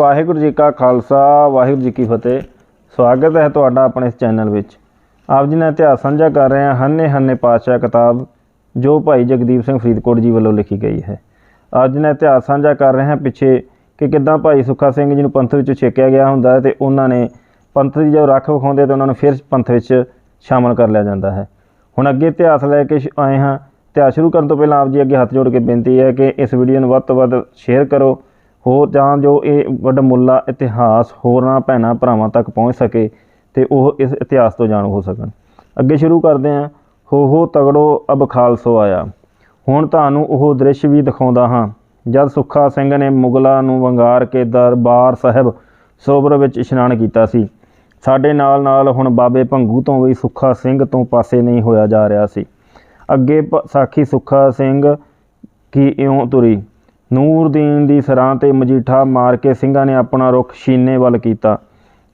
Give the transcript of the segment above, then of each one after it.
ਵਾਹਿਗੁਰੂ ਜੀ ਕਾ ਖਾਲਸਾ, ਵਾਹਿਗੁਰੂ ਜੀ ਕੀ ਫਤਿਹ। ਸਵਾਗਤ ਹੈ ਤੁਹਾਡਾ ਆਪਣੇ ਇਸ ਚੈਨਲ ਵਿੱਚ। ਆਪ ਜੀ ਨਾਲ ਇਤਿਹਾਸ ਸਾਂਝਾ ਕਰ ਰਹੇ ਹਾਂ ਹੰਨੇ ਹੰਨੇ ਪਾਤਸ਼ਾਹ ਕਿਤਾਬ, ਜੋ ਭਾਈ ਜਗਦੀਪ ਸਿੰਘ ਫਰੀਦਕੋਟ ਜੀ ਵੱਲੋਂ ਲਿਖੀ ਗਈ ਹੈ। ਅੱਜ ਨਾਲ ਇਤਿਹਾਸ ਸਾਂਝਾ ਕਰ ਰਹੇ ਹਾਂ ਪਿੱਛੇ ਕਿ ਕਿੱਦਾਂ ਭਾਈ ਸੁੱਖਾ ਸਿੰਘ ਜੀ ਨੂੰ ਪੰਥ ਵਿੱਚੋਂ ਛੇਕਿਆ ਗਿਆ ਹੁੰਦਾ ਹੈ ਤੇ ਉਹਨਾਂ ਨੇ ਪੰਥ ਦੀ ਜੋ ਰੱਖ ਵਿਖਾਉਂਦੇ ਤੇ ਉਹਨਾਂ ਨੂੰ ਫਿਰ ਪੰਥ ਵਿੱਚ ਸ਼ਾਮਲ ਕਰ ਲਿਆ ਜਾਂਦਾ ਹੈ। ਹੁਣ ਅੱਗੇ ਇਤਿਹਾਸ ਲੈ ਕੇ ਸ਼- ਆਏ ਹਾਂ। ਇਤਿਹਾਸ ਸ਼ੁਰੂ ਕਰਨ ਤੋਂ ਪਹਿਲਾਂ ਆਪ ਜੀ ਅੱਗੇ ਹੱਥ ਜੋੜ ਕੇ ਬੇਨਤੀ ਹੈ ਕਿ ਇਸ ਵੀਡੀਓ ਨੂੰ ਵੱਧ ਤੋਂ ਵੱਧ ਸ਼ੇਅਰ ਕਰੋ। ਹੋਰ ਜਾਂ ਜੋ ਇਹ ਵੱਡਮੁੱਲਾ ਇਤਿਹਾਸ ਹੋਰਾਂ ਭੈਣਾਂ ਭਰਾਵਾਂ ਤੱਕ ਪਹੁੰਚ ਸਕੇ ਤੇ ਉਹ ਇਸ ਇਤਿਹਾਸ ਤੋਂ ਜਾਣੂ ਹੋ ਸਕਣ। ਅੱਗੇ ਸ਼ੁਰੂ ਕਰਦੇ ਹਾਂ। ਹੋ ਹੋ, ਤਗੜੋ, ਅਬ ਖਾਲਸੋ ਆਇਆ। ਹੁਣ ਤੁਹਾਨੂੰ ਉਹ ਦ੍ਰਿਸ਼ ਵੀ ਦਿਖਾਉਂਦਾ ਹਾਂ। ਜਦ ਸੁੱਖਾ ਸਿੰਘ ਨੇ ਮੁਗਲਾਂ ਨੂੰ ਵੰਗਾਰ ਕੇ ਦਰਬਾਰ ਸਾਹਿਬ ਸਰੋਵਰ ਵਿੱਚ ਇਸ਼ਨਾਨ ਕੀਤਾ ਸੀ, ਸਾਡੇ ਨਾਲ ਨਾਲ ਹੁਣ ਬਾਬੇ ਭੰਗੂ ਤੋਂ ਵੀ ਸੁੱਖਾ ਸਿੰਘ ਤੋਂ ਪਾਸੇ ਨਹੀਂ ਹੋਇਆ ਜਾ ਰਿਹਾ ਸੀ। ਅੱਗੇ ਪ- ਸਾਖੀ ਸੁੱਖਾ ਸਿੰਘ ਕੀ ਇਉਂ ਤੁਰੀ? ਨੂਰਦੀਨ ਦੀ ਸਰਾਂ ਤੇ ਮਜੀਠਾ ਮਾਰ ਕੇ ਸਿੰਘਾਂ ਨੇ ਆਪਣਾ ਰੁਖ ਸ਼ੀਨੇ ਵੱਲ ਕੀਤਾ।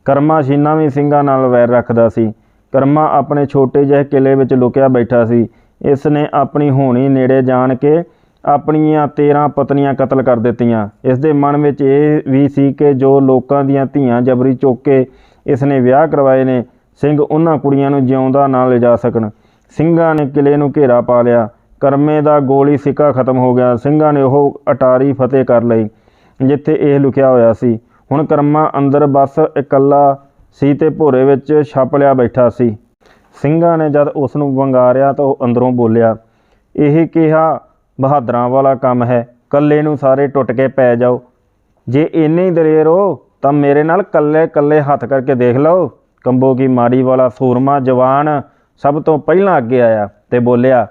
ਕਰਮਾ ਸ਼ੀਨਾ ਵੀ ਸਿੰਘਾਂ ਨਾਲ ਵੈਰ ਰੱਖਦਾ ਸੀ। ਕਰਮਾ ਆਪਣੇ ਛੋਟੇ ਜਿਹੇ ਕਿਲੇ ਵਿੱਚ ਲੁਕਿਆ ਬੈਠਾ ਸੀ। ਇਸ ਨੇ ਆਪਣੀ ਹੋਣੀ ਨੇੜੇ ਜਾਣ ਕੇ ਆਪਣੀਆਂ 13 ਪਤਨੀਆਂ ਕਤਲ ਕਰ ਦਿੱਤੀਆਂ। ਇਸ ਦੇ ਮਨ ਵਿੱਚ ਇਹ ਵੀ ਸੀ ਕਿ ਜੋ ਲੋਕਾਂ ਦੀਆਂ ਧੀਆਂ ਜਬਰੀ ਚੁੱਕ ਕੇ ਇਸ ਨੇ ਵਿਆਹ ਕਰਵਾਏ ਨੇ, ਸਿੰਘ ਉਹਨਾਂ ਕੁੜੀਆਂ ਨੂੰ ਜਿਉਂਦਾ ਨਾ ਲਿਜਾ ਸਕਣ। ਸਿੰਘਾਂ ਨੇ ਕਿਲੇ ਨੂੰ ਘੇਰਾ ਪਾ ਲਿਆ। ਕਰਮੇ ਦਾ ਗੋਲੀ ਸਿੱਕਾ ਖਤਮ ਹੋ ਗਿਆ। ਸਿੰਘਾਂ ਨੇ ਉਹ ਅਟਾਰੀ ਫਤਿਹ ਕਰ ਲਈ, ਜਿੱਥੇ ਇਹ ਲੁਕਿਆ ਹੋਇਆ ਸੀ, ਹੁਣ ਕਰਮਾ ਅੰਦਰ ਬਸ ਇਕੱਲਾ ਸੀ ਤੇ ਭੋਰੇ ਵਿੱਚ ਛੱਪ ਲਿਆ ਬੈਠਾ ਸੀ। ਸਿੰਘਾਂ ਨੇ ਜਦ ਉਸ ਨੂੰ ਵੰਗਾਰਿਆ ਤਾਂ ਉਹ ਅੰਦਰੋਂ ਬੋਲਿਆ, ਇਹ ਕਿਹਾ ਬਹਾਦਰਾਂ ਵਾਲਾ ਕੰਮ ਹੈ ਕੱਲੇ ਨੂੰ ਸਾਰੇ ਟੁੱਟ ਕੇ ਪੈ ਜਾਓ। ਜੇ ਇੰਨੇ ਹੀ ਦਲੇਰ ਹੋ ਤਾਂ ਮੇਰੇ ਨਾਲ ਕੱਲੇ ਕੱਲੇ ਹੱਥ ਕਰਕੇ ਦੇਖ ਲਓ। ਕੰਬੋ ਕੀ ਮਾੜੀ ਵਾਲਾ ਸੂਰਮਾ ਜਵਾਨ ਸਭ ਤੋਂ ਪਹਿਲਾਂ ਅੱਗੇ ਆਇਆ ਤੇ ਬੋਲਿਆ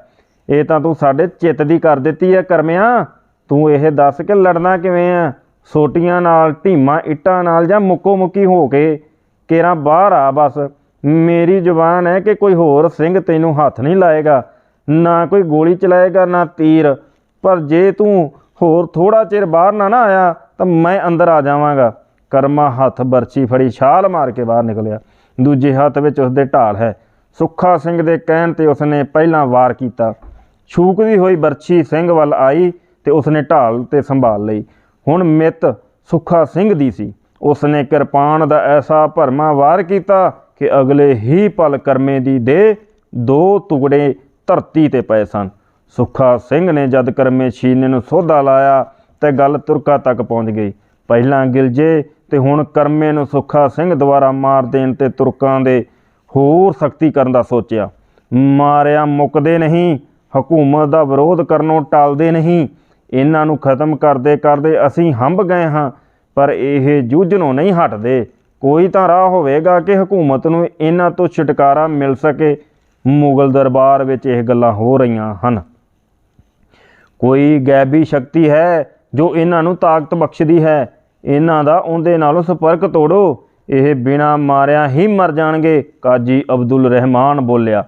ਇਹ ਤਾਂ ਤੂੰ ਸਾਡੇ ਚਿੱਤ ਦੀ ਕਰ ਦਿੱਤੀ ਹੈ ਕਰਮਿਆ। ਤੂੰ ਇਹ ਦੱਸ ਕਿ ਲੜਨਾ ਕਿਵੇਂ ਆ? ਸੋਟੀਆਂ ਨਾਲ, ਢੀਮਾਂ, ਇੱਟਾਂ ਨਾਲ ਜਾਂ ਮੁੱਕੋ ਮੁੱਕੀ ਹੋ ਕੇ? ਕੇਰਾਂ ਬਾਹਰ ਆ ਬਸ। ਮੇਰੀ ਜ਼ੁਬਾਨ ਹੈ ਕਿ ਕੋਈ ਹੋਰ ਸਿੰਘ ਤੈਨੂੰ ਹੱਥ ਨਹੀਂ ਲਾਏਗਾ, ਨਾ ਕੋਈ ਗੋਲੀ ਚਲਾਏਗਾ, ਨਾ ਤੀਰ। ਪਰ ਜੇ ਤੂੰ ਹੋਰ ਥੋੜਾ ਚਿਰ ਬਾਹਰ ਨਾ ਨਾ ਆਇਆ, ਤਾਂ ਮੈਂ ਅੰਦਰ ਆ ਜਾਵਾਂਗਾ। ਕਰਮਾ ਹੱਥ ਬਰਛੀ ਫੜੀ, ਛਾਲ ਮਾਰ ਕੇ ਬਾਹਰ ਨਿਕਲਿਆ। ਦੂਜੇ ਹੱਥ ਵਿੱਚ ਉਸਦੇ ਢਾਲ ਹੈ। ਸੁੱਖਾ ਸਿੰਘ ਦੇ ਕਹਿਣ ਤੇ ਉਸਨੇ ਪਹਿਲਾਂ ਵਾਰ ਕੀਤਾ। ਛੂਕਦੀ ਹੋਈ ਬਰਛੀ ਸਿੰਘ ਵੱਲ ਆਈ ਤੇ ਉਸਨੇ ਢਾਲ ਤੇ ਸੰਭਾਲ ਲਈ। ਹੁਣ ਮਿੱਤ ਸੁੱਖਾ ਸਿੰਘ ਦੀ ਸੀ। ਉਸਨੇ ਕਿਰਪਾਨ ਦਾ ਐਸਾ ਭਰਮਾ ਵਾਰ ਕੀਤਾ ਕਿ ਅਗਲੇ ਹੀ ਪਲ ਕਰਮੇ ਦੀ ਦੇ ਦੋ ਟੁਕੜੇ ਧਰਤੀ ਤੇ ਪਏ ਸਨ। ਸੁੱਖਾ ਸਿੰਘ ਨੇ ਜਦ ਕਰਮੇ ਛੀਨੇ ਨੂੰ ਸੋਧਾ ਲਾਇਆ ਤੇ ਗੱਲ ਤੁਰਕਾ ਤੱਕ ਪਹੁੰਚ ਗਈ। ਪਹਿਲਾਂ ਗਿਲਜੇ ਤੇ ਹੁਣ ਕਰਮੇ ਨੂੰ ਸੁੱਖਾ ਸਿੰਘ ਦੁਆਰਾ ਮਾਰ ਦੇਣ ਤੇ ਤੁਰਕਾਂ ਦੇ ਹੋਰ ਸਖਤੀ ਕਰਨ ਦਾ ਸੋਚਿਆ। ਮਾਰਿਆ ਮੁੱਕਦੇ ਨਹੀਂ। ਹਕੂਮਤ ਦਾ ਵਿਰੋਧ ਕਰਨੋਂ ਟਲਦੇ ਨਹੀਂ। ਇਹਨਾਂ ਨੂੰ ਖਤਮ ਕਰਦੇ ਕਰਦੇ ਅਸੀਂ ਹੰਬ ਗਏ ਹਾਂ, ਪਰ ਇਹ ਜੂਝਣੋਂ ਨਹੀਂ ਹਟਦੇ। ਕੋਈ ਤਾਂ ਰਾਹ ਹੋਵੇਗਾ ਕਿ ਹਕੂਮਤ ਨੂੰ ਇਹਨਾਂ ਤੋਂ ਛੁਟਕਾਰਾ ਮਿਲ ਸਕੇ। ਮੁਗਲ ਦਰਬਾਰ ਵਿੱਚ ਇਹ ਗੱਲਾਂ ਹੋ ਰਹੀਆਂ ਹਨ। ਕੋਈ ਗੈਬੀ ਸ਼ਕਤੀ ਹੈ ਜੋ ਇਹਨਾਂ ਨੂੰ ਤਾਕਤ ਬਖਸ਼ਦੀ ਹੈ। ਇਹਨਾਂ ਦਾ ਉਹਦੇ ਨਾਲੋਂ ਸੰਪਰਕ ਤੋੜੋ। ਇਹ ਬਿਨਾ ਮਾਰਿਆ ਹੀ ਮਰ ਜਾਣਗੇ, ਕਾਜੀ ਅਬਦੁਲ ਰਹਿਮਾਨ ਬੋਲਿਆ।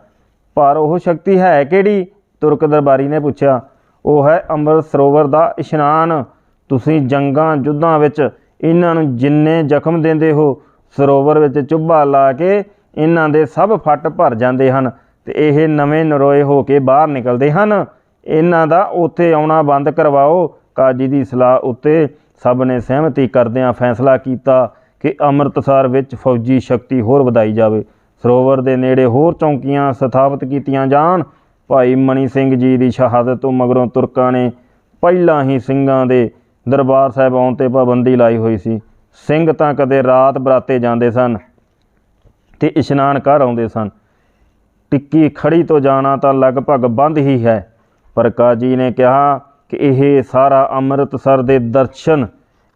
ਪਰ ਉਹ ਸ਼ਕਤੀ ਹੈ ਕਿਹੜੀ? ਤੁਰਕ ਦਰਬਾਰੀ ਨੇ ਪੁੱਛਿਆ, ਉਹ ਹੈ ਅੰਮ੍ਰਿਤ ਸਰੋਵਰ ਦਾ ਇਸ਼ਨਾਨ। ਤੁਸੀਂ ਜੰਗਾਂ ਯੁੱਧਾਂ ਵਿੱਚ ਇਹਨਾਂ ਨੂੰ ਜਿੰਨੇ ਜ਼ਖਮ ਦਿੰਦੇ ਹੋ, ਸਰੋਵਰ ਵਿੱਚ ਚੁੱਭਾ ਲਾ ਕੇ ਇਹਨਾਂ ਦੇ ਸਭ ਫੱਟ ਭਰ ਜਾਂਦੇ ਹਨ ਤੇ ਇਹ ਨਵੇਂ ਨਰੋਏ ਹੋ ਕੇ ਬਾਹਰ ਨਿਕਲਦੇ ਹਨ। ਇਹਨਾਂ ਦਾ ਉੱਥੇ ਆਉਣਾ ਬੰਦ ਕਰਵਾਓ। ਕਾਜੀ ਦੀ ਸਲਾਹ ਉੱਤੇ ਸਭ ਨੇ ਸਹਿਮਤੀ ਕਰਦਿਆਂ ਫੈਸਲਾ ਕੀਤਾ ਕਿ ਅੰਮ੍ਰਿਤਸਰ ਵਿੱਚ ਫੌਜੀ ਸ਼ਕਤੀ ਹੋਰ ਵਧਾਈ ਜਾਵੇ। ਸਰੋਵਰ ਦੇ ਨੇੜੇ ਹੋਰ ਚੌਂਕੀਆਂ ਸਥਾਪਿਤ ਕੀਤੀਆਂ ਜਾਣ। ਭਾਈ ਮਣੀ ਸਿੰਘ ਜੀ ਦੀ ਸ਼ਹਾਦਤ ਤੋਂ ਮਗਰੋਂ ਤੁਰਕਾਂ ਨੇ ਪਹਿਲਾਂ ਹੀ ਸਿੰਘਾਂ ਦੇ ਦਰਬਾਰ ਸਾਹਿਬ ਆਉਣ ਤੇ ਪਾਬੰਦੀ ਲਾਈ ਹੋਈ ਸੀ। ਸਿੰਘ ਤਾਂ ਕਦੇ ਰਾਤ ਬਰਾਤੇ ਜਾਂਦੇ ਸਨ ਤੇ ਇਸ਼ਨਾਨ ਕਰ ਆਉਂਦੇ ਸਨ। ਟਿੱਕੀ ਖੜੀ ਤੋਂ ਜਾਣਾ ਤਾਂ ਲਗਭਗ ਬੰਦ ਹੀ ਹੈ, ਪਰ ਕਾਜੀ ਨੇ ਕਿਹਾ ਕਿ ਇਹ ਸਾਰਾ ਅੰਮ੍ਰਿਤਸਰ ਦੇ ਦਰਸ਼ਨ,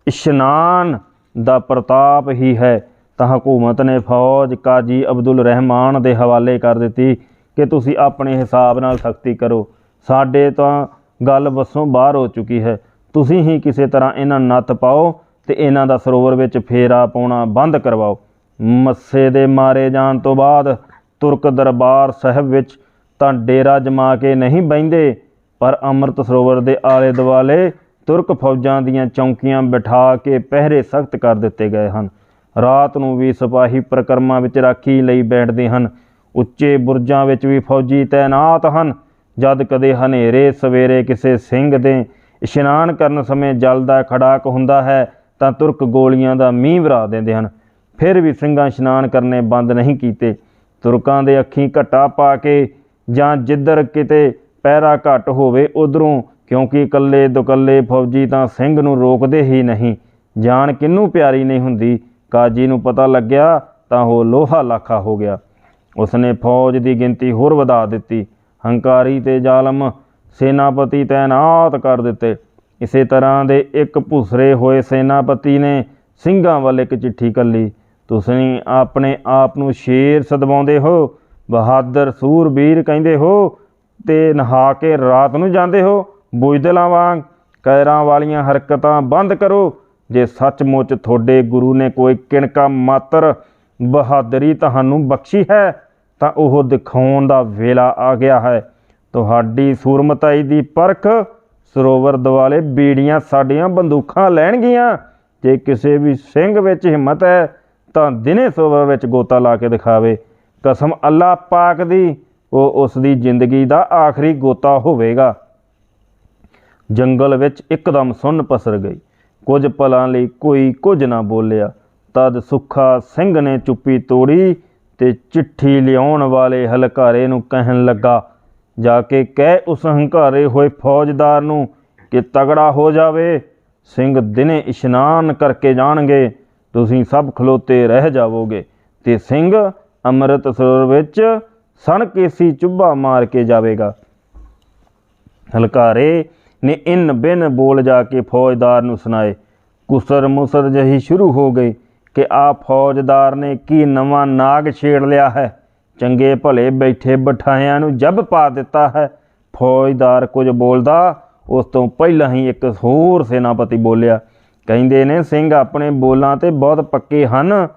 ਇਸ਼ਨਾਨ ਦਾ ਪ੍ਰਤਾਪ ਹੀ ਹੈ। ਤਾਂ ਹਕੂਮਤ ਨੇ ਫੌਜ ਕਾਜੀ ਅਬਦੁਲ ਰਹਿਮਾਨ ਦੇ ਹਵਾਲੇ ਕਰ ਦਿੱਤੀ। ਕਿ ਤੁਸੀਂ ਆਪਣੇ ਹਿਸਾਬ ਨਾਲ ਸਖਤੀ ਕਰੋ। ਸਾਡੇ ਤਾਂ ਗੱਲ ਵੱਸੋਂ ਬਾਹਰ ਹੋ ਚੁੱਕੀ ਹੈ। ਤੁਸੀਂ ਹੀ ਕਿਸੇ ਤਰ੍ਹਾਂ ਇਹਨਾਂ ਨੱਤ ਪਾਓ ਤੇ ਇਹਨਾਂ ਦਾ ਸਰੋਵਰ ਵਿੱਚ ਫੇਰਾ ਪਾਉਣਾ ਬੰਦ ਕਰਵਾਓ। ਮੱਸੇ ਦੇ ਮਾਰੇ ਜਾਣ ਤੋਂ ਬਾਅਦ ਤੁਰਕ ਦਰਬਾਰ ਸਾਹਿਬ ਵਿੱਚ ਤਾਂ ਡੇਰਾ ਜਮਾ ਕੇ ਨਹੀਂ ਬੈਂਦੇ ਪਰ ਅੰਮ੍ਰਿਤ ਸਰੋਵਰ ਦੇ ਆਲੇ ਦੁਆਲੇ ਤੁਰਕ ਫੌਜਾਂ ਦੀਆਂ ਚੌਂਕੀਆਂ ਬਿਠਾ ਕੇ ਪਹਿਰੇ ਸਖਤ ਕਰ ਦਿੱਤੇ ਗਏ ਹਨ। ਰਾਤ ਨੂੰ ਵੀ ਸਿਪਾਹੀ ਪ੍ਰਕਰਮਾਂ ਵਿੱਚ ਰਾਖੀ ਲਈ ਬੈਠਦੇ ਹਨ। ਉੱਚੇ ਬੁਰਜਾਂ ਵਿੱਚ ਵੀ ਫੌਜੀ ਤੈਨਾਤ ਹਨ। ਜਦ ਕਦੇ ਹਨੇਰੇ, ਸਵੇਰੇ ਕਿਸੇ ਸਿੰਘ ਦੇ ਇਸ਼ਨਾਨ ਕਰਨ ਸਮੇਂ ਜਲ ਦਾ ਖੜਾਕ ਹੁੰਦਾ ਹੈ, ਤਾਂ ਤੁਰਕ ਗੋਲੀਆਂ ਦਾ ਮੀਂਹ ਵਰਾ ਦਿੰਦੇ ਹਨ। ਫਿਰ ਵੀ ਸਿੰਘਾਂ ਇਸ਼ਨਾਨ ਕਰਨੇ ਬੰਦ ਨਹੀਂ ਕੀਤੇ। ਤੁਰਕਾਂ ਦੇ ਅੱਖੀਂ ਘਟਾ ਪਾ ਕੇ ਜਾਂ ਜਿੱਧਰ ਕਿਤੇ ਪਹਿਰਾ ਘੱਟ ਹੋਵੇ ਉਧਰੋਂ, ਕਿਉਂਕਿ ਇਕੱਲੇ ਦੁਕੱਲੇ ਫੌਜੀ ਤਾਂ ਸਿੰਘ ਨੂੰ ਰੋਕਦੇ ਹੀ ਨਹੀਂ। ਜਾਨ ਕਿੰਨੂੰ ਪਿਆਰੀ ਨਹੀਂ ਹੁੰਦੀ। ਕਾਜੀ ਨੂੰ ਪਤਾ ਲੱਗਿਆ ਤਾਂ ਉਹ ਲੋਹਾ ਲਾਖਾ ਹੋ ਗਿਆ। ਉਸਨੇ ਫੌਜ ਦੀ ਗਿਣਤੀ ਹੋਰ ਵਧਾ ਦਿੱਤੀ। ਹੰਕਾਰੀ ਤੇ ਜ਼ਾਲਮ ਸੈਨਾਪਤੀ ਤੈਨਾਤ ਕਰ ਦਿੱਤੇ। ਇਸੇ ਤਰ੍ਹਾਂ ਦੇ ਇੱਕ ਭੁਸਰੇ ਹੋਏ ਸੈਨਾਪਤੀ ਨੇ ਸਿੰਘਾਂ ਵੱਲ ਇੱਕ ਚਿੱਠੀ ਕੱਲੀ। ਤੁਸੀਂ ਆਪਣੇ ਆਪ ਨੂੰ ਸ਼ੇਰ ਸਦਵਾਉਂਦੇ ਹੋ, ਬਹਾਦਰ ਸੂਰਬੀਰ ਕਹਿੰਦੇ ਹੋ ਤੇ ਨਹਾ ਕੇ ਰਾਤ ਨੂੰ ਜਾਂਦੇ ਹੋ। ਬੁਝਦਲਾਂ ਵਾਂਗ ਕੈਰਾਂ ਵਾਲੀਆਂ ਹਰਕਤਾਂ ਬੰਦ ਕਰੋ। ਜੇ ਸੱਚਮੁੱਚ ਤੁਹਾਡੇ ਗੁਰੂ ਨੇ ਕੋਈ ਕਿਣਕਾ ਮਾਤਰ ਬਹਾਦਰੀ ਤੁਹਾਨੂੰ ਬਖਸ਼ੀ ਹੈ, ਤਾਂ ਉਹ ਦਿਖਾਉਣ ਦਾ ਵੇਲਾ ਆ ਗਿਆ ਹੈ। ਤੁਹਾਡੀ ਸੂਰਮਤਾਈ ਦੀ ਪਰਖ ਸਰੋਵਰ ਦਿਵਾਲੇ ਬੀੜੀਆਂ ਸਾਡੀਆਂ ਬੰਦੂਕਾਂ ਲੈਣਗੀਆਂ। ਜੇ ਕਿਸੇ ਵੀ ਸਿੰਘ ਵਿੱਚ ਹਿੰਮਤ ਹੈ, ਤਾਂ ਦਿਨੇ ਸਰੋਵਰ ਵਿੱਚ ਗੋਤਾ ਲਾ ਕੇ ਦਿਖਾਵੇ। ਕਸਮ ਅੱਲਾ ਪਾਕ ਦੀ, ਉਹ ਉਸ ਦੀ ਜ਼ਿੰਦਗੀ ਦਾ ਆਖਰੀ ਗੋਤਾ ਹੋਵੇਗਾ। ਜੰਗਲ ਵਿੱਚ ਇੱਕਦਮ ਸੁੰਨ ਪਸਰ ਗਈ। ਕੁਝ ਪਲਾਂ ਲਈ ਕੋਈ ਕੁਝ ਨਾ ਬੋਲਿਆ। ਤਦ ਸੁੱਖਾ ਸਿੰਘ ਨੇ ਚੁੱਪੀ ਤੋੜੀ ਤੇ ਚਿੱਠੀ ਲਿਆਉਣ ਵਾਲੇ ਹਲਕਾਰੇ ਨੂੰ ਕਹਿਣ ਲੱਗਾ, ਜਾ ਕੇ ਕਹਿ ਉਸ ਹੰਕਾਰੇ ਹੋਏ ਫੌਜਦਾਰ ਨੂੰ ਕਿ ਤਗੜਾ ਹੋ ਜਾਵੇ। ਸਿੰਘ ਦਿਨੇ ਇਸ਼ਨਾਨ ਕਰਕੇ ਜਾਣਗੇ। ਤੁਸੀਂ ਸਭ ਖਲੋਤੇ ਰਹਿ ਜਾਵੋਗੇ ਤੇ ਸਿੰਘ ਅੰਮ੍ਰਿਤ ਸਰੋਵਰ ਵਿੱਚ ਸਣ ਕੇਸੀ ਚੁੱਭਾ ਮਾਰ ਕੇ ਜਾਵੇਗਾ। ਹਲਕਾਰੇ ਨੇ ਇਨ ਬਿਨ ਬੋਲ ਜਾ ਕੇ ਫੌਜਦਾਰ ਨੂੰ ਸੁਣਾਏ। ਕੁਸਰ ਮੁਸਰ ਜਹੀ ਸ਼ੁਰੂ ਹੋ ਗਈ। ਕਿ ਆ ਫੌਜਦਾਰ ਨੇ ਕੀ ਨਵਾਂ ਨਾਗ ਛੇੜ ਲਿਆ ਹੈ? ਚੰਗੇ ਭਲੇ ਬੈਠੇ ਬਿਠਾਇਆਂ ਨੂੰ ਜੱਬ ਪਾ ਦਿੱਤਾ ਹੈ। ਫੌਜਦਾਰ ਕੁਝ ਬੋਲਦਾ, ਉਸ ਤੋਂ ਪਹਿਲਾਂ ਹੀ ਇੱਕ ਹੋਰ ਸੈਨਾਪਤੀ ਬੋਲਿਆ, ਕਹਿੰਦੇ ਨੇ, ਸਿੰਘ ਆਪਣੇ ਬੋਲਾਂ ਤੇ ਬਹੁਤ ਪੱਕੇ ਹਨ।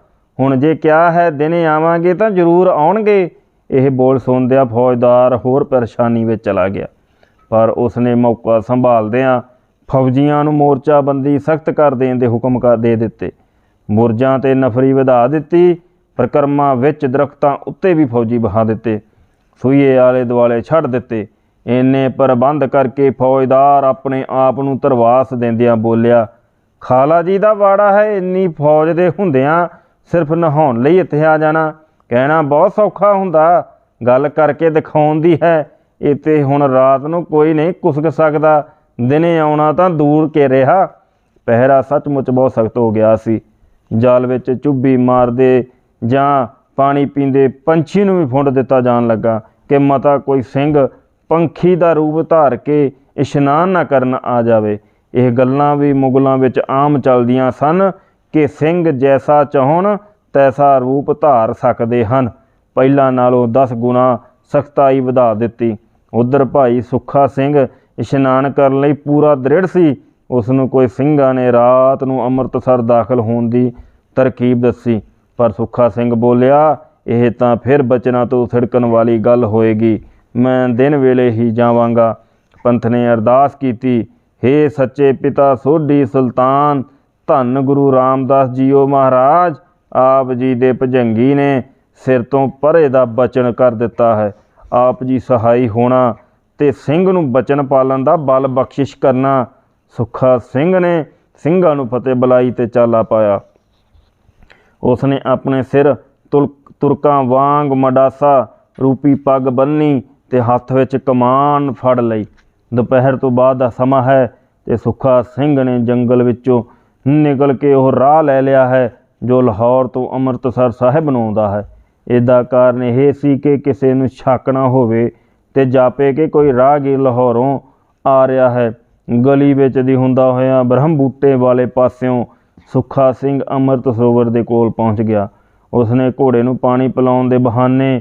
ਹੁਣ ਜੇ ਕਿਹਾ ਹੈ, ਦਿਨੇ ਆਵਾਂਗੇ ਤਾਂ ਜ਼ਰੂਰ ਆਉਣਗੇ। ਇਹ ਬੋਲ ਸੁਣਦਿਆਂ ਫੌਜਦਾਰ ਹੋਰ ਪਰੇਸ਼ਾਨੀ ਵਿੱਚ ਚਲਾ ਗਿਆ। ਪਰ ਉਸਨੇ ਮੌਕਾ ਸੰਭਾਲਦਿਆਂ ਫੌਜੀਆਂ ਨੂੰ ਮੋਰਚਾਬੰਦੀ ਸਖਤ ਕਰ ਦੇਣ ਦੇ ਹੁਕਮ ਕਰ ਦੇ ਦਿੱਤੇ। ਮੁਰਜਾਂ ਤੇ ਨਫਰੀ ਵਧਾ ਦਿੱਤੀ, ਪ੍ਰਕਰਮਾਂ ਵਿੱਚ ਦਰਖਤਾਂ ਉੱਤੇ ਵੀ ਫੌਜੀ ਬਹਾ ਦਿੱਤੇ ਸੂਈਏ ਆਲੇ ਦੁਆਲੇ ਛੱਡ ਦਿੱਤੇ। ਇੰਨੇ ਪ੍ਰਬੰਧ ਕਰਕੇ ਫੌਜਦਾਰ ਆਪਣੇ ਆਪ ਨੂੰ ਤਰਵਾਸ ਦਿੰਦਿਆਂ ਬੋਲਿਆ, ਖਾਲਾ ਜੀ ਦਾ ਵਾੜਾ ਹੈ, ਇੰਨੀ ਫੌਜ ਦੇ ਹੁੰਦਿਆਂ ਸਿਰਫ ਨਹਾਉਣ ਲਈ ਇੱਥੇ ਆ ਜਾਣਾ, ਕਹਿਣਾ ਬਹੁਤ ਸੌਖਾ ਹੁੰਦਾ। ਗੱਲ ਕਰਕੇ ਦਿਖਾਉਣ ਦੀ ਹੈ, ਇੱਥੇ ਹੁਣ ਰਾਤ ਨੂੰ ਕੋਈ ਨਹੀਂ ਕੁਸਕ ਸਕਦਾ, ਦਿਨੇ ਆਉਣਾ ਤਾਂ ਦੂਰ ਕੇ ਰਿਹਾ ਪਹਿਰਾ ਸੱਚਮੁੱਚ ਬਹੁਤ ਸਖਤ ਹੋ ਗਿਆ ਸੀ। ਜਾਲ ਵਿੱਚ ਚੁੱਭੀ ਮਾਰਦੇ ਜਾਂ ਪਾਣੀ ਪੀਂਦੇ ਪੰਛੀ ਨੂੰ ਵੀ ਫੁੰਡ ਦਿੱਤਾ ਜਾਣ ਲੱਗਾ ਕਿ ਮਤਾ ਕੋਈ ਸਿੰਘ ਪੰਖੀ ਦਾ ਰੂਪ ਧਾਰ ਕੇ ਇਸ਼ਨਾਨ ਨਾ ਕਰਨ ਆ ਜਾਵੇ। ਇਹ ਗੱਲਾਂ ਵੀ ਮੁਗਲਾਂ ਵਿੱਚ ਆਮ ਚੱਲਦੀਆਂ ਸਨ ਕਿ ਸਿੰਘ ਜੈਸਾ ਚਾਹਣ, ਤੈਸਾ ਰੂਪ ਧਾਰ ਸਕਦੇ ਹਨ। ਪਹਿਲਾਂ ਨਾਲੋਂ 10 ਗੁਣਾ ਸਖਤਾਈ ਵਧਾ ਦਿੱਤੀ। ਉਧਰ ਭਾਈ ਸੁੱਖਾ ਸਿੰਘ ਇਸ਼ਨਾਨ ਕਰਨ ਲਈ ਪੂਰਾ ਦ੍ਰਿੜ ਸੀ। ਉਸ ਨੂੰ ਕੋਈ ਸਿੰਘਾਂ ਨੇ ਰਾਤ ਨੂੰ ਅੰਮ੍ਰਿਤਸਰ ਦਾਖਲ ਹੋਣ ਦੀ ਤਰਕੀਬ ਦੱਸੀ। ਪਰ ਸੁੱਖਾ ਸਿੰਘ ਬੋਲਿਆ, ਇਹ ਤਾਂ ਫਿਰ ਬਚਨਾਂ ਤੋਂ ਥਿੜਕਣ ਵਾਲੀ ਗੱਲ ਹੋਏਗੀ। ਮੈਂ ਦਿਨ ਵੇਲੇ ਹੀ ਜਾਵਾਂਗਾ। ਪੰਥ ਨੇ ਅਰਦਾਸ ਕੀਤੀ, ਹੇ ਸੱਚੇ ਪਿਤਾ ਸੋਢੀ ਸੁਲਤਾਨ, ਧੰਨ ਗੁਰੂ ਰਾਮਦਾਸ ਜੀਓ ਮਹਾਰਾਜ, ਆਪ ਜੀ ਦੇ ਭਜੰਗੀ ਨੇ ਸਿਰ ਤੋਂ ਪਰੇ ਦਾ ਬਚਨ ਕਰ ਦਿੱਤਾ ਹੈ। ਆਪ ਜੀ ਸਹਾਈ ਹੋਣਾ ਤੇ ਸਿੰਘ ਨੂੰ ਬਚਨ ਪਾਲਣ ਦਾ ਬਲ ਬਖਸ਼ਿਸ਼ ਕਰਨਾ ਸੁੱਖਾ ਸਿੰਘ ਨੇ ਸਿੰਘਾਂ ਨੂੰ ਫਤਿਹ ਬੁਲਾਈ ਤੇ ਚਾਲਾ ਪਾਇਆ। ਉਸ ਨੇ ਆਪਣੇ ਸਿਰ ਤੁਲ, ਤੁਰਕਾਂ ਵਾਂਗ ਮਡਾਸਾ, ਰੂਪੀ ਪੱਗ ਬੰਨੀ ਤੇ ਹੱਥ ਵਿੱਚ ਕਮਾਨ ਫੜ ਲਈ। ਦੁਪਹਿਰ ਤੋਂ ਬਾਅਦ ਦਾ ਸਮਾਂ ਹੈ ਤੇ ਸੁੱਖਾ ਸਿੰਘ ਨੇ ਜੰਗਲ ਵਿੱਚੋਂ ਨਿਕਲ ਕੇ ਉਹ ਰਾਹ ਲੈ ਲਿਆ ਹੈ, ਜੋ ਲਾਹੌਰ ਤੋਂ ਅੰਮ੍ਰਿਤਸਰ ਸਾਹਿਬ ਨੂੰ ਆਉਂਦਾ ਹੈ। ਇਹਦਾ ਕਾਰਨ ਇਹ ਸੀ ਕਿ ਕਿਸੇ ਨੂੰ ਸ਼ੱਕ ਹੋਵੇ ਤੇ ਜਾਪੇ ਕਿ ਕੋਈ ਰਾਹਗੀਰ ਲਾਹੌਰੋਂ ਆ ਰਿਹਾ ਹੈ। ਗਲੀ ਵਿੱਚ ਦੀ ਹੁੰਦਾ ਹੋਇਆ ਬ੍ਰਹਮ ਬੂਟੇ ਵਾਲੇ ਪਾਸਿਓਂ ਸੁੱਖਾ ਸਿੰਘ ਅੰਮ੍ਰਿਤ ਸਰੋਵਰ ਦੇ ਕੋਲ ਪਹੁੰਚ ਗਿਆ। ਉਸਨੇ ਘੋੜੇ ਨੂੰ ਪਾਣੀ ਪਿਲਾਉਣ ਦੇ ਬਹਾਨੇ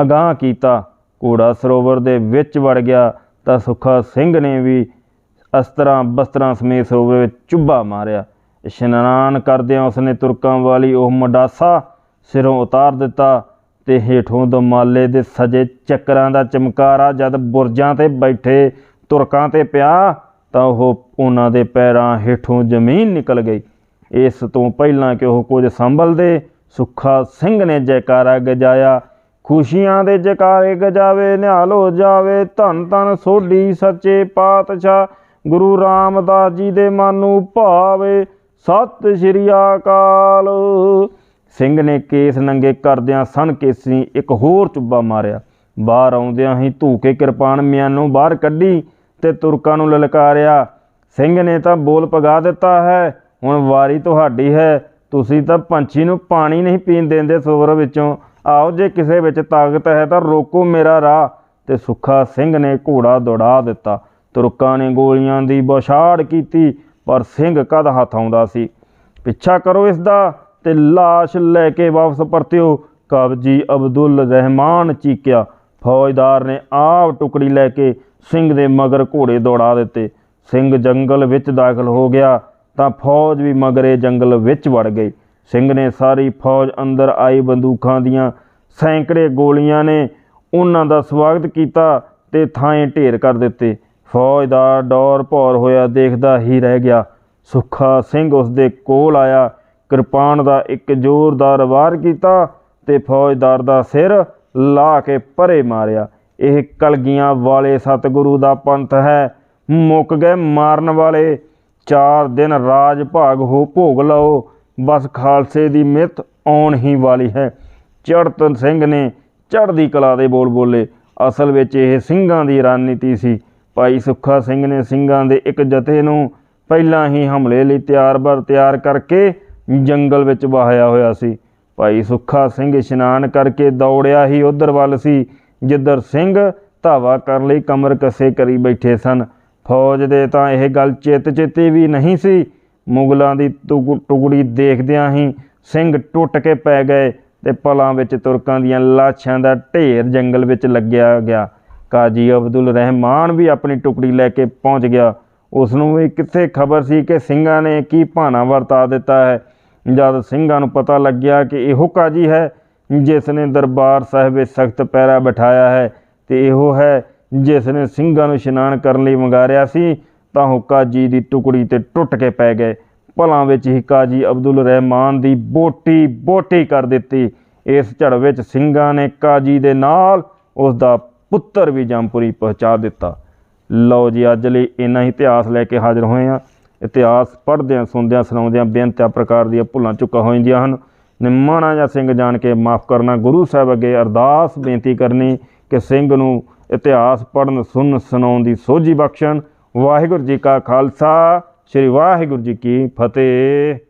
ਅਗਾਹ ਕੀਤਾ। ਘੋੜਾ ਸਰੋਵਰ ਦੇ ਵਿੱਚ ਵੜ ਗਿਆ ਤਾਂ ਸੁੱਖਾ ਸਿੰਘ ਨੇ ਵੀ ਅਸਤਰਾਂ ਬਸਤਰਾਂ ਸਮੇਤ ਸਰੋਵਰ ਵਿੱਚ ਚੁੱਭਾ ਮਾਰਿਆ। ਇਸ਼ਨਾਨ ਕਰਦਿਆਂ ਉਸਨੇ ਤੁਰਕਾਂ ਵਾਲੀ ਉਹ ਮਡਾਸਾ ਸਿਰੋਂ ਉਤਾਰ ਦਿੱਤਾ ਤੇ ਹੇਠੋਂ ਦਮਾਲੇ ਦੇ ਸਜੇ ਚੱਕਰਾਂ ਦਾ ਚਮਕਾਰਾ ਜਦ ਬੁਰਜਾਂ ਤੇ ਬੈਠੇ ਤੁਰਕਾਂ ਤੇ ਪਿਆ ਤਾਂ ਉਹ ਉਹਨਾਂ ਦੇ ਪੈਰਾਂ ਹੇਠੋਂ ਜ਼ਮੀਨ ਨਿਕਲ ਗਈ। ਇਸ ਤੋਂ ਪਹਿਲਾਂ ਕਿ ਉਹ ਕੁਝ ਸੰਭਲਦੇ, ਸੁੱਖਾ ਸਿੰਘ ਨੇ ਜੈਕਾਰਾ ਗਜਾਇਆ ਖੁਸ਼ੀਆਂ ਦੇ ਜੈਕਾਰੇ ਗਜਾਵੇ ਨਿਹਾਲ ਹੋ ਜਾਵੇ, ਧੰਨ ਧੰਨ ਸੋਢੀ ਸੱਚੇ ਪਾਤਸ਼ਾਹ, ਗੁਰੂ ਰਾਮਦਾਸ ਜੀ ਦੇ ਮਨ ਨੂੰ ਭਾਵੇ, ਸਤਿ ਸ਼੍ਰੀ ਅਕਾਲ। ਸਿੰਘ ਨੇ ਕੇਸ ਨੰਗੇ ਕਰਦਿਆਂ ਸਨ ਕੇਸੀ ਇੱਕ ਹੋਰ ਚੁੱਬਾ ਮਾਰਿਆ। ਬਾਹਰ ਆਉਂਦਿਆਂ ਹੀ ਧੂਕੇ ਕਿਰਪਾਨ ਮਿਆਨੋਂ ਬਾਹਰ ਕੱਢੀ। ਤੇ ਤੁਰਕਾਂ ਨੂੰ ਲਲਕਾਰਿਆ, ਸਿੰਘ ਨੇ ਤਾਂ ਬੋਲ ਪਗਾ ਦਿੱਤਾ ਹੈ, ਹੁਣ ਵਾਰੀ ਤੁਹਾਡੀ ਹੈ, ਤੁਸੀਂ ਤਾਂ ਪੰਛੀ ਨੂੰ ਪਾਣੀ ਨਹੀਂ ਪੀਣ ਦਿੰਦੇ ਸਰੋਵਰ ਵਿੱਚੋਂ। ਆਓ ਜੇ ਕਿਸੇ ਵਿੱਚ ਤਾਕਤ ਹੈ ਤਾਂ ਰੋਕੋ ਮੇਰਾ ਰਾਹ। ਤੇ ਸੁੱਖਾ ਸਿੰਘ ਨੇ ਘੋੜਾ ਦੌੜਾ ਦਿੱਤਾ। ਤੁਰਕਾਂ ਨੇ ਗੋਲੀਆਂ ਦੀ ਬੌਛਾੜ ਕੀਤੀ, ਪਰ ਸਿੰਘ ਕਦ ਹੱਥ ਆਉਂਦਾ ਸੀ? ਪਿੱਛਾ ਕਰੋ ਇਸ ਦਾ ਤੇ ਲਾਸ਼ ਲੈ ਕੇ ਵਾਪਸ ਪਰਤਿਓ, ਕਬਜੀ ਅਬਦੁੱਲ ਰਹਿਮਾਨ ਚੀਕਿਆ। ਫੌਜਦਾਰ ਨੇ ਆਪ ਟੁਕੜੀ ਲੈ ਕੇ ਸਿੰਘ ਦੇ ਮਗਰ ਘੋੜੇ ਦੌੜਾ ਦਿੱਤੇ। ਸਿੰਘ ਜੰਗਲ ਵਿੱਚ ਦਾਖਲ ਹੋ ਗਿਆ ਤਾਂ ਫੌਜ ਵੀ ਮਗਰੇ ਜੰਗਲ ਵਿੱਚ ਵੜ ਗਈ। ਸਿੰਘ ਨੇ ਸਾਰੀ ਫੌਜ ਅੰਦਰ ਆਈ ਬੰਦੂਕਾਂ ਦੀਆਂ ਸੈਂਕੜੇ ਗੋਲੀਆਂ ਨੇ ਉਹਨਾਂ ਦਾ ਸਵਾਗਤ ਕੀਤਾ ਤੇ ਥਾਂ ਢੇਰ ਕਰ ਦਿੱਤੇ। ਫੌਜ ਦਾ ਡੌਰ ਭੌਰ ਹੋਇਆ ਦੇਖਦਾ ਹੀ ਰਹਿ ਗਿਆ। ਸੁੱਖਾ ਸਿੰਘ ਉਸਦੇ ਕੋਲ ਆਇਆ। ਕਿਰਪਾਨ ਦਾ ਇੱਕ ਜ਼ੋਰਦਾਰ ਵਾਰ ਕੀਤਾ ਤੇ ਫੌਜਦਾਰ ਦਾ ਸਿਰ ਲਾ ਕੇ ਪਰੇ ਮਾਰਿਆ। ਇਹ ਕਲਗੀਆਂ ਵਾਲੇ ਸਤਿਗੁਰੂ ਦਾ ਪੰਥ ਹੈ। ਮੁੱਕ ਗਏ ਮਾਰਨ ਵਾਲੇ। ਚਾਰ ਦਿਨ ਰਾਜ ਭਾਗ ਹੋ ਭੋਗ ਲਓ। ਬਸ ਖਾਲਸੇ ਦੀ ਮਿੱਤ ਆਉਣ ਹੀ ਵਾਲੀ ਹੈ। ਚੜਤ ਸਿੰਘ ਨੇ ਚੜ੍ਹਦੀ ਕਲਾ ਦੇ ਬੋਲ ਬੋਲੇ। ਅਸਲ ਵਿੱਚ ਇਹ ਸਿੰਘਾਂ ਦੀ ਰਣਨੀਤੀ ਸੀ। ਭਾਈ ਸੁੱਖਾ ਸਿੰਘ ਨੇ ਸਿੰਘਾਂ ਦੇ ਇੱਕ ਜਥੇ ਨੂੰ ਪਹਿਲਾਂ ਹੀ ਹਮਲੇ ਲਈ ਤਿਆਰ-ਬਰ ਤਿਆਰ ਕਰਕੇ ਜੰਗਲ ਵਿੱਚ ਵਹਾਇਆ ਹੋਇਆ ਸੀ। ਭਾਈ ਸੁੱਖਾ ਸਿੰਘ ਇਸ਼ਨਾਨ ਕਰਕੇ ਦੌੜਿਆ ਹੀ ਉਧਰ ਵੱਲ ਸੀ। ਜਿੱਧਰ ਸਿੰਘ ਧਾਵਾ ਕਰਨ ਲਈ ਕਮਰ ਕੱਸੇ ਕਰੀ ਬੈਠੇ ਸਨ। ਫੌਜ ਦੇ ਤਾਂ ਇਹ ਗੱਲ ਚਿੱਤ ਚਿੱਤੇ ਵੀ ਨਹੀਂ ਸੀ। ਮੁਗਲਾਂ ਦੀ ਟੁਕ- ਟੁਕੜੀ ਦੇਖਦਿਆਂ ਹੀ ਸਿੰਘ ਟੁੱਟ ਕੇ ਪੈ ਗਏ ਤੇ ਪਲਾਂ ਵਿੱਚ ਤੁਰਕਾਂ ਦੀਆਂ ਲਾਸ਼ਾਂ ਦਾ ਢੇਰ ਜੰਗਲ ਵਿੱਚ ਲੱਗਿਆ ਗਿਆ। ਕਾਜੀ ਅਬਦੁਲ ਰਹਿਮਾਨ ਵੀ ਆਪਣੀ ਟੁਕੜੀ ਲੈ ਕੇ ਪਹੁੰਚ ਗਿਆ। ਉਸ ਨੂੰ ਵੀ ਕਿੱਥੇ ਖਬਰ ਸੀ ਕਿ ਸਿੰਘਾਂ ਨੇ ਕੀ ਭਾਣਾ ਵਰਤਾ ਦਿੱਤਾ ਹੈ? ਜਦ ਸਿੰਘਾਂ ਨੂੰ ਪਤਾ ਲੱਗਿਆ ਕਿ ਇਹੋ ਕਾਜੀ ਹੈ ਜਿਸ ਨੇ ਦਰਬਾਰ ਸਾਹਿਬ ਵਿੱਚ ਸਖਤ ਪੈਰਾ ਬਿਠਾਇਆ ਹੈ ਤੇ ਇਹੋ ਹੈ, ਜਿਸ ਨੇ ਸਿੰਘਾਂ ਨੂੰ ਇਸ਼ਨਾਨ ਕਰਨ ਲਈ ਮੰਗਾਰਿਆ ਸੀ, ਤਾਂ ਉਹ ਕਾਜੀ ਦੀ ਟੁਕੜੀ ਤੇ ਟੁੱਟ ਕੇ ਪੈ ਗਏ। ਭਲਾਂ ਵਿੱਚ ਹੀ ਕਾਜੀ ਅਬਦੁਲ ਰਹਿਮਾਨ ਦੀ ਬੋਟੀ ਬੋਟੀ ਕਰ ਦਿੱਤੀ। ਇਸ ਝੜ ਵਿੱਚ ਸਿੰਘਾਂ ਨੇ ਕਾਜੀ ਦੇ ਨਾਲ ਉਸ ਦਾ ਪੁੱਤਰ ਵੀ ਜੰਪੁਰੀ ਪਹੁੰਚਾ ਦਿੱਤਾ। ਲਓ ਜੀ, ਅੱਜ ਲਈ ਇੰਨਾ ਹੀ ਇਤਿਹਾਸ ਲੈ ਕੇ ਹਾਜ਼ਰ ਹੋਏ ਹਾਂ। ਇਤਿਹਾਸ ਪੜ੍ਹਦਿਆਂ, ਸੁਣਦਿਆਂ, ਸੁਣਾਉਂਦਿਆਂ ਬੇਨਤੀਆਂ ਪ੍ਰਕਾਰ ਦੀਆਂ ਭੁੱਲਾਂ ਚੁੱਕਾ ਹੋ ਜਾਂਦੀਆਂ ਹਨ। ਨਿਮਾਣਾ ਜਾਂ ਸਿੰਘ ਜਾਣ ਕੇ ਮਾਫ ਕਰਨਾ, ਗੁਰੂ ਸਾਹਿਬ ਅੱਗੇ ਅਰਦਾਸ ਬੇਨਤੀ ਕਰਨੀ ਕਿ ਸਿੰਘ ਨੂੰ ਇਤਿਹਾਸ ਪੜ੍ਹਨ, ਸੁਣਨ, ਸੁਣਾਉਣ ਦੀ ਸੋਝੀ ਬਖਸ਼ਣ। ਵਾਹਿਗੁਰੂ ਜੀ ਕਾ ਖਾਲਸਾ, ਸ੍ਰੀ ਵਾਹਿਗੁਰੂ ਜੀ ਕੀ ਫਤਿਹ।